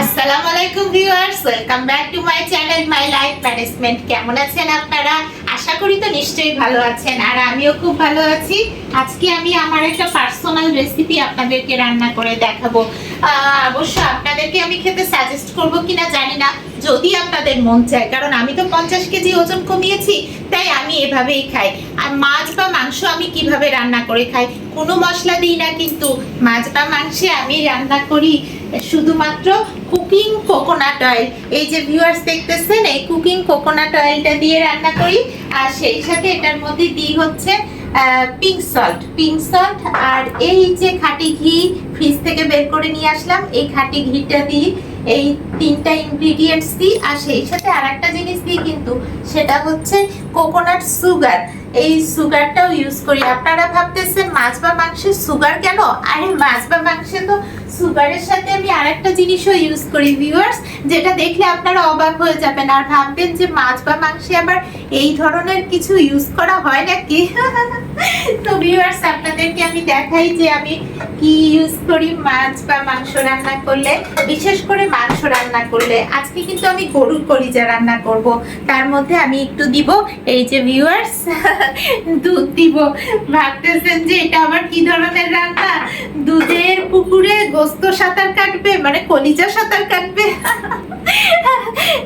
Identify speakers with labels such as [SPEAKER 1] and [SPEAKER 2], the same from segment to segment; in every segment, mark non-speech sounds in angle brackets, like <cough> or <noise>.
[SPEAKER 1] আসসালামু আলাইকুম viewers, welcome back to my channel, my life management. কেমন আছেন আপনারা? আশা করি তো নিশ্চয়ই ভালো আছেন, আর আমিও খুব ভালো আছি। আজকে আমি আমার একটা পার্সোনাল রেসিপি আপনাদেরকে রান্না করে দেখাবো। অবশ্য আপনাদেরকে আমি খেতে সাজেস্ট করব কিনা জানি না, যদি আপনাদের মন চায়, কারণ আমি তো পঞ্চাশ কেজি ওজন কমিয়েছি, তাই আমি এভাবেই খাই। আর মাছ বা মাংস আমি কীভাবে রান্না করে খাই, কোনো মশলা দিই না কিন্তু, মাছ বা মাংসে আমি রান্না করি, শুধুমাত্র কুকিং কোকোনাট অয়েল এই যে ভিউয়ার্স দেখতেছেন, এই কুকিং কোকোনাট অয়েলটা দিয়ে রান্না করি, আর সেই সাথে এটার মধ্যে দিই হচ্ছে পিঙ্ক সল্ট পিঙ্ক সল্ট আর এই যে খাটি ঘি ফ্রিজ থেকে বের করে নিয়ে আসলাম, এই খাটি ঘিটা দিই এই তিনটা ইনগ্রিডিয়েন্টস দিই, আর সেই সাথে আর একটা জিনিস দিই কিন্তু, সেটা হচ্ছে কোকোনাট সুগার এই সুগারটাও ইউজ করি। আপনারা ভাবতেছেন মাছ বা মাংসে সুগার কেন? আরে মাছ বা মাংসে তো সুগারের সাথে আমি আরেকটা জিনিসও ইউজ করি ভিউয়ার্স যেটা দেখলে আপনারা অবাক হয়ে যাবেন। আর ভাববেন যে মাছ বা মাংসে আবার এই ধরনের কিছু ইউজ করা হয় নাকি? <laughs> তো ভিউয়ার্স আপনাদেরকে আমি দেখাই যে আমি কি ইউজ করি মাছ বা মাংস রান্না করলে, বিশেষ করে মাংস রান্না করলে। আজকে কিন্তু আমি গরুর কলিজা রান্না করব। তার মধ্যে আমি একটু দিব, এই যে ভিউয়ার্স দুধ দিব। ভাবতেছেন যে এটা আবার কি ধরনের রান্না? দুধের পুকুরে গোস্ত সাঁতার কাটবে মানে কলিজা সাঁতার কাটবে?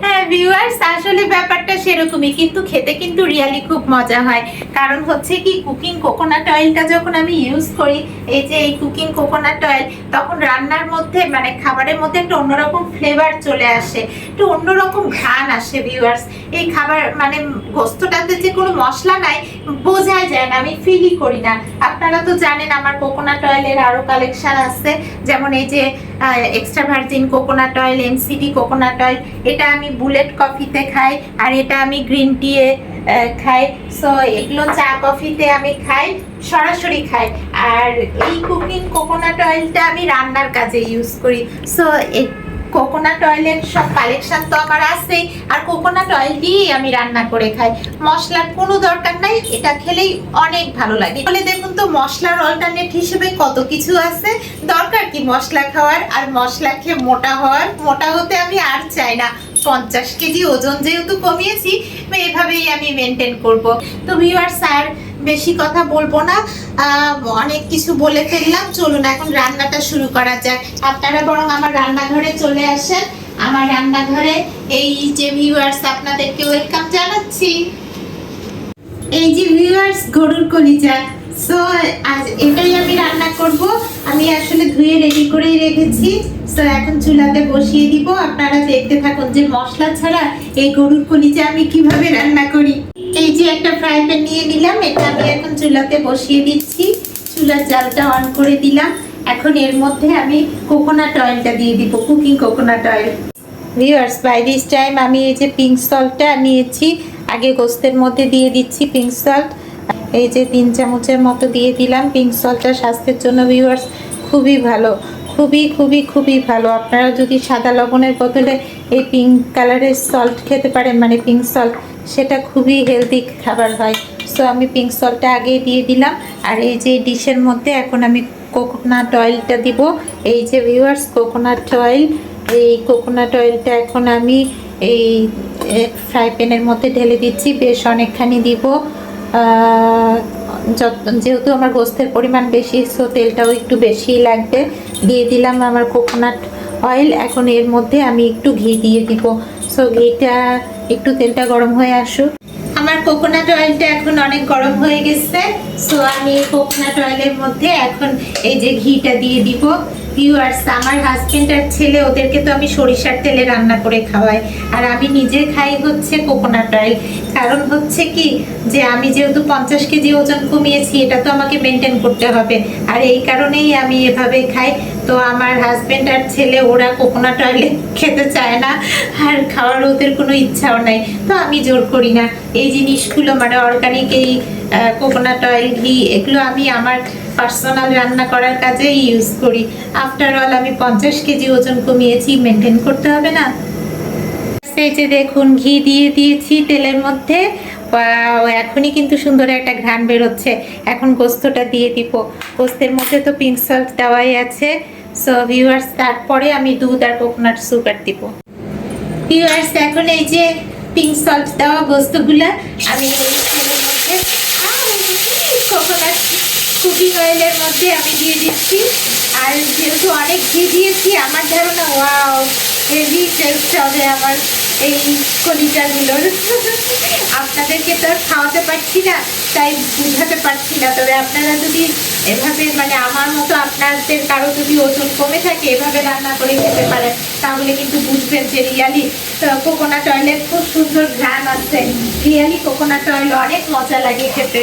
[SPEAKER 1] হ্যাঁ ভিউয়ার্স আসলে ব্যাপারটা সেরকমই, কিন্তু খেতে কিন্তু রিয়ালি খুব মজা হয়। কারণ হচ্ছে কি কুকিং কোকোনাট অয়েলটা যখন আমি ইউজ করি, এই যে এই কুকিং কোকোনাট অয়েল তখন রান্নার মধ্যে মানে খাবারের মধ্যে একটা অন্যরকম ফ্লেভার চলে আসে। একটু অন্যরকম ঘ্রাণ আসে ভিউয়ার্স এই খাবার মানে গোস্তটাতে যে কোনো মশলা নাই, বোঝাই যায় না, আমি ফিলই করি না। আপনারা তো জানেন, আমার কোকোনাট অয়েলের আরও কালেকশন আছে। যেমন এই যে extra virgin coconut oil MCT coconut oil এটা আমি বুলেট কফিতে খাই, আর এটা আমি গ্রিন টিয়ে খাই। সো এগুলো চা কফিতে আমি খাই, সরাসরি খাই। আর এই কুকিং কোকোনাট অয়েলটা আমি রান্নার কাজে ইউজ করি। সো কোকোনাট অয়েলের সব কালেকশন তো আমার আছেই। আর কোকোনাট অয়েল দিয়েই আমি রান্না করে খাই। মশলার কোনো দরকার নাই, এটা খেলেই অনেক ভালো লাগে। বলে দেখুন তো, মশলার অল্টারনেট হিসেবে কত কিছু আছে। দরকার কি মশলা খাওয়ার? আর মশলা খেয়ে মোটা হওয়ার? মোটা হতে আমি আর চাই না। পঞ্চাশ কেজি ওজন যেহেতু কমিয়েছি এভাবেই আমি মেনটেন করব। তো ভিউয়ার্স আর বেশি কথা বলব না। অনেক কিছু বলে ফেললাম। চলুন, এখন রান্নাটা শুরু করা যাক। আপনারা বরং আমার রান্নাঘরে চলে আসেন। আমার রান্নাঘরে এই যে ভিউয়ার্স আপনাদেরকে ওয়েলকাম জানাচ্ছি। এই যে ভিউয়ার্স গরুর কলিজা। সো আজ এটাই আমি রান্না করব। আমি আসলে ধুয়ে রেডি করেই রেখেছি। সো এখন চুলাতে বসিয়ে দিব। আপনারা দেখতে থাকুন যে মশলা ছাড়া এই গরুর কলিজা আমি কীভাবে রান্না করি। এই যে একটা ফ্রাই প্যান নিয়ে নিলাম, এটা আমি এখন চুলাতে বসিয়ে দিচ্ছি। চুলার জালটা অন করে দিলাম। এখন এর মধ্যে আমি কোকোনাট অয়েলটা দিয়ে দিব cooking coconut oil viewers by this time আমি এই যে পিঙ্ক সল্টটা নিয়েছি। আগে গোস্তের মধ্যে দিয়ে দিচ্ছি পিঙ্ক সল্ট এই যে তিন চামচের মতো দিয়ে দিলাম। পিঙ্ক সল্টটা স্বাস্থ্যের জন্য ভিউয়ার্স খুবই ভালো। খুবই খুবই খুবই ভালো। আপনারা যদি সাদা লবণের বদলে এই পিঙ্ক কালারের সল্ট খেতে পারেন মানে পিঙ্ক সল্ট সেটা খুবই হেলদি খাবার হয়। সো আমি পিঙ্ক সল্টটা আগেই দিয়ে দিলাম। আর এই যে ডিশের মধ্যে এখন আমি কোকোনাট অয়েলটা দিব। এই যে ভিউয়ার্স কোকোনাট অয়েল এই কোকোনাট অয়েলটা এখন আমি এই ফ্রাই প্যানের মধ্যে ঢেলে দিচ্ছি। বেশ অনেকখানি দিব। যেহেতু আমার গোস্তের পরিমাণ বেশি সো তেলটাও একটু বেশি লাগবে। দিয়ে দিলাম আমার কোকোনাট অয়েল এখন এর মধ্যে আমি একটু ঘি দিয়ে দিব। সো ঘিটা একটু তেলটা গরম হয়ে আসুক। কোকোনাট অয়েলটা এখন অনেক গরম হয়ে গেছে। সো আমি এই কোকোনাট অয়েলের মধ্যে এখন এই যে ঘিটা দিয়ে দিব। ভিউয়ার্স আমার হাজবেন্ড আর ছেলে, ওদেরকে তো আমি সরিষার তেলে রান্না করে খাওয়াই। আর আমি নিজে খাই হচ্ছে কোকোনাট অয়েল কারণ হচ্ছে কি, যে আমি যেহেতু পঞ্চাশ কেজি ওজন কমিয়েছি, এটা তো আমাকে মেনটেন করতে হবে। আর এই কারণেই আমি এভাবে খাই। তো আমার হাজবেন্ড আর ছেলে, ওরা কোকোনাট অয়েলে খেতে চায় না, আর খাওয়ার ওদের কোনো ইচ্ছাও নাই। তো আমি জোর করি না। এই জিনিসগুলো মানে অর্গানিক এই কোকোনাট অয়েল ঘি, এগুলো আমি আমার পার্সোনাল রান্না করার কাজে ইউজ করি। আফটার অল আমি পঞ্চাশ কেজি ওজন কমিয়েছি মেনটেন করতে হবে না। এই যে দেখুন, ঘি দিয়ে দিয়েছি তেলের মধ্যে। এখনই কিন্তু সুন্দর একটা ঘ্রাণ বেরোচ্ছে। এখন গোস্তটা দিয়ে দিব। গোস্তের মধ্যে তো পিঙ্ক সল্ট দেওয়াই আছে। সো ভিউয়ার্স তারপরে আমি দুধ আর কোকোনাট সুগার দিব। ভিউয়ার্স এখন এই যে পিঙ্ক সল্ট দেওয়া গোস্তগুলা, আমি এই তেলের মধ্যে কোকোনাট কুকিং অয়েলের মধ্যে আমি দিয়ে দিচ্ছি। আর যেহেতু অনেক ঘি দিয়েছি, আমার ধারণা ওয়াও হেভি টেস্ট হবে আমার। এই কলিজাগুলোর। আপনাদেরকে তো আর খাওয়াতে পারছি না, তাই বুঝাতে পারছি না। তবে আপনারা যদি এভাবে মানে আমার মতো আপনাদের কারও যদি ওজন কমে থাকে, এভাবে রান্না করে খেতে পারেন, তাহলে কিন্তু বুঝবেন যে রিয়ালি কোকোনাট অয়েলের খুব সুন্দর ঘ্রাণ আছে। রিয়ালি কোকোনাট অয়েল অনেক মজা লাগে খেতে।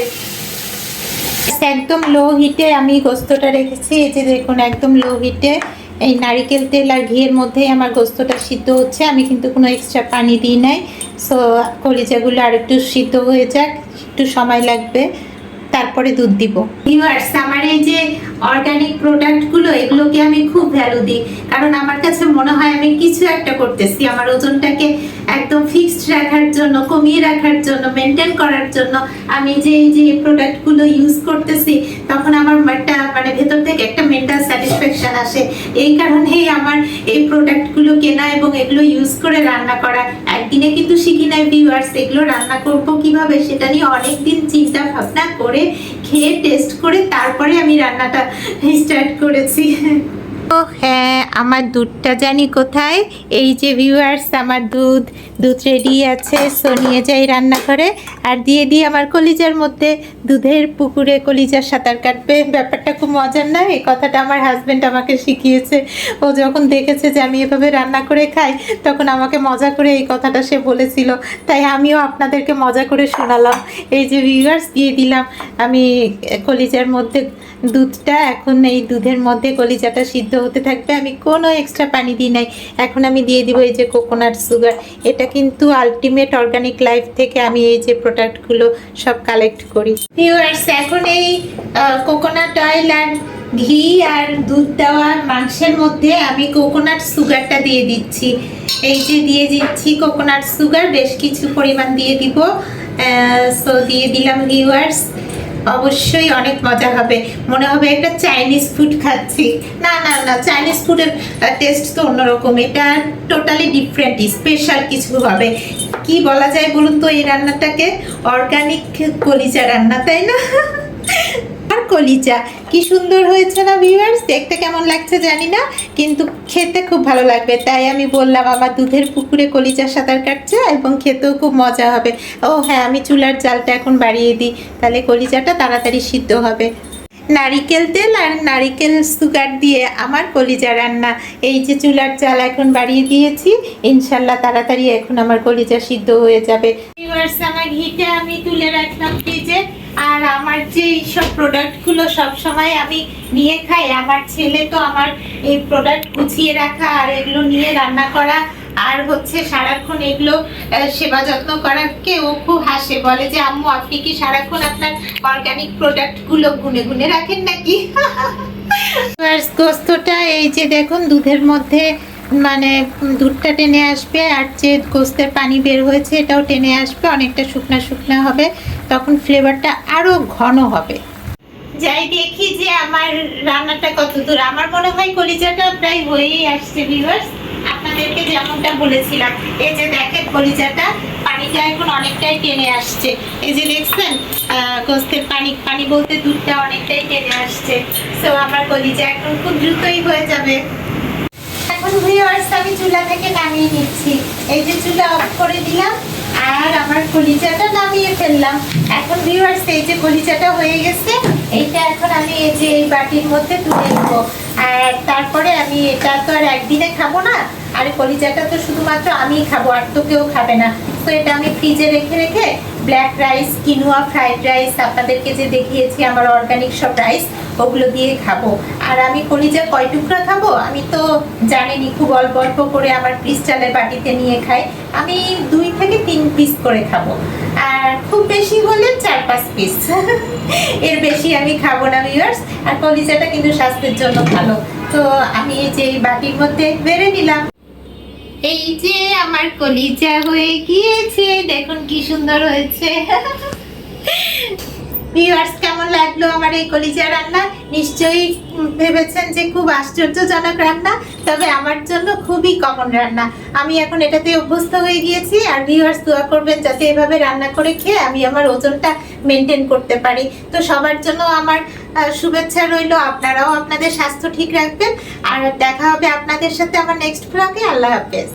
[SPEAKER 1] একদম লো হিটে আমি গোস্তটা রেখেছি, এই যে দেখুন, একদম লো হিটে এই নারিকেল তেল আর ঘিয়ের মধ্যেই আমার গোস্তটা সিদ্ধ হচ্ছে। আমি কিন্তু কোনো এক্সট্রা পানি দিই নাই। সো কলিজাগুলো আর একটু সিদ্ধ হয়ে যাক, একটু সময় লাগবে, তারপরে দুধ দিব। ভিউয়ার্স আমার এই যে অর্গানিক প্রোডাক্টগুলো এগুলোকে আমি খুব ভ্যালু দিই। কারণ আমার কাছে মনে হয় আমি কিছু একটা করতেছি। আমার ওজনটাকে একদম ফিক্সড রাখার জন্য, কমিয়ে রাখার জন্য মেনটেন করার জন্য আমি যে যে প্রোডাক্টগুলো ইউজ করতেছি, তখন আমার একটা মানে ভেতর থেকে একটা মেন্টাল স্যাটিসফ্যাকশন আসে। এই কারণেই আমার এই প্রোডাক্টগুলো কেনা এবং এগুলো ইউজ করে রান্না করা। একদিনে কিন্তু শিখি নাই ভিউয়ার্স এগুলো রান্না করব কীভাবে সেটা নিয়ে অনেকদিন চিন্তা ভাবনা করে খেয়ে টেস্ট করে তারপরে আমি রান্নাটা স্টার্ট করেছি। হ্যাঁ আমার দুধটা জানি কোথায়? এই যে ভিউয়ার্স আমার দুধ দুধ রেডি আছে। সো নিয়ে যাই রান্না করে আর দিয়ে দিই আমার কলিজার মধ্যে। দুধের পুকুরে কলিজার সাঁতার কাটবে। ব্যাপারটা খুব মজার না? এই কথাটা আমার হাজব্যান্ড আমাকে শিখিয়েছে। ও যখন দেখেছে যে আমি এভাবে রান্না করে খাই, তখন আমাকে মজা করে এই কথাটা সে বলেছিল। তাই আমিও আপনাদেরকে মজা করে শোনালাম। এই যে ভিউয়ার্স দিয়ে দিলাম আমি কলিজার মধ্যে দুধটা। এখন এই দুধের মধ্যে কলিজাটা সিদ্ধ হতে থাকবে, আমি কোনো এক্সট্রা পানি দিই নাই। এখন আমি দিয়ে দিব এই যে কোকোনাট সুগার এটা কিন্তু আলটিমেট অর্গানিক লাইফ থেকে আমি এই যে প্রোডাক্টগুলো সব কালেক্ট করি। ভিউয়ার্স এখন এই কোকোনাট অয়েল আর ঘি আর দুধ দেওয়া মাংসের মধ্যে আমি কোকোনাট সুগারটা দিয়ে দিচ্ছি। এই যে দিয়ে দিচ্ছি কোকোনাট সুগার বেশ কিছু পরিমাণ দিয়ে দিব। সো দিয়ে দিলাম ভিউয়ার্স অবশ্যই অনেক মজা হবে। মনে হবে একটা চাইনিজ ফুড খাচ্ছি। না না না চাইনিজ ফুডের টেস্ট তো অন্যরকম। এটা টোটালি ডিফারেন্ট স্পেশাল কিছু হবে। কি বলা যায় বলুন তো এই রান্নাটাকে? অর্গানিক কলিজা রান্না, তাই না? <laughs> আর কলিজা। কি সুন্দর হয়েছে না ভিউয়ার্স দেখতে কেমন লাগছে জানি না, কিন্তু খেতে খুব ভালো লাগবে। তাই আমি বললাম, আমার দুধের পুকুরে কলিজা সাঁতার কাটছে এবং খেতেও খুব মজা হবে। ও হ্যাঁ আমি চুলার জালটা এখন বাড়িয়ে দিই। তাহলে কলিজাটা তাড়াতাড়ি সিদ্ধ হবে। নারিকেল তেল আর নারিকেল সুগার দিয়ে আমার কলিজা রান্না। এই যে চুলার চাল এখন বাড়িয়ে দিয়েছি, ইনশাল্লাহ তাড়াতাড়ি এখন আমার কলিজা সিদ্ধ হয়ে যাবে। আমার ঘিটা আমি তুলে রাখলাম ফ্রিজে আর আমার যে এইসব প্রোডাক্টগুলো সব সময় আমি নিয়ে খাই, আমার ছেলে তো আমার এই প্রোডাক্ট গুছিয়ে রাখা আর এগুলো নিয়ে রান্না করা আর হচ্ছে সারাক্ষণ এগুলো সেবা যত্ন করাকে ও খুব হাসে, বলে যে, আম্মু, আপনি কি সারাক্ষণ আপনার অর্গানিক প্রোডাক্টগুলো গুনে গুনে রাখেন নাকি? গোস্তটা এই যে দেখুন, দুধের মধ্যে মানে দুধটা টেনে আসবে, আর যে গোস্তের পানি বের হয়েছে এটাও টেনে আসবে, অনেকটা শুকনা শুকনা হবে। তখন ফ্লেভারটা আরও ঘন হবে। যাই দেখি যে আমার রান্নাটা কত দূর। আমার মনে হয় কলিজাটা প্রায় হয়েই আসছে ভিউয়ার্স আপনাদেরকে যেমনটা বলেছিলাম এই যে দেখেন কলিজাটা পানিটা এখন অনেকটাই টেনে আসছে। এই যে দেখছেন আহ, গোস্তের পানি পানি বলতে দুধটা অনেকটাই টেনে আসছে। সো আমার কলিজা এখন খুব দ্রুতই হয়ে যাবে। এখন ভিউয়ার্স আমি চুলা থেকে নামিয়ে নিচ্ছি। এই যে চুলা অফ করে দিলাম আর আমার কলিচাটা নামিয়ে ফেললাম। এখন ভিউয়ার্স এই যে কলিচাটা হয়ে গেছে, এইটা এখন আমি এই যে এই বাটির মধ্যে তুলে নেব। আর তারপরে আমি এটা তো আর একদিনে খাব না, আর কলিচাটা তো শুধুমাত্র আমিই খাব, আর তো কেউ খাবে না। তো এটা আমি ফ্রিজে রেখে রেখে black rice quinoa fried rice আপনাদেরকে যে দেখিয়েছি, আমার অর্গানিক সব রাইস ওগুলো দিয়ে খাব। আর আমি কলিজা কয় টুকরা খাব? আমি তো জানিনি, খুব অল্প অল্প করে আমার ক্রিস্টালের বাটিতে নিয়ে খাই। আমি দুই থেকে তিন পিস করে খাব। আর খুব বেশি হলে চার পাঁচ পিস <laughs> এর বেশি আমি খাব না ভিউয়ার্স আর কলিজাটা কিন্তু স্বাস্থ্যের জন্য ভালো। তো আমি যে বাটির মধ্যে বেড়ে নিলাম। এই যে আমার কলিজা হয়ে গিয়েছে, দেখুন কি সুন্দর হয়েছে। ভিউয়ার্স কেমন লাগল আমার এই কলিজা রান্না? নিশ্চয়ই ভেবেছেন যে খুব আশ্চর্যজনক রান্না, তবে আমার জন্য খুবই কমন রান্না। আমি এখন এটাতে অভ্যস্ত হয়ে গিয়েছি, আর ভিউয়ার্স দোয়া করবেন যাতে এভাবে রান্না করে খেয়ে আমি আমার ওজনটা মেনটেন করতে পারি। তো সবার জন্য আমার শুভেচ্ছা রইল, আপনারাও আপনাদের স্বাস্থ্য ঠিক রাখবেন, আর দেখা হবে আপনাদের সাথে আমার নেক্সট ব্লগে আল্লাহ হাফেজ।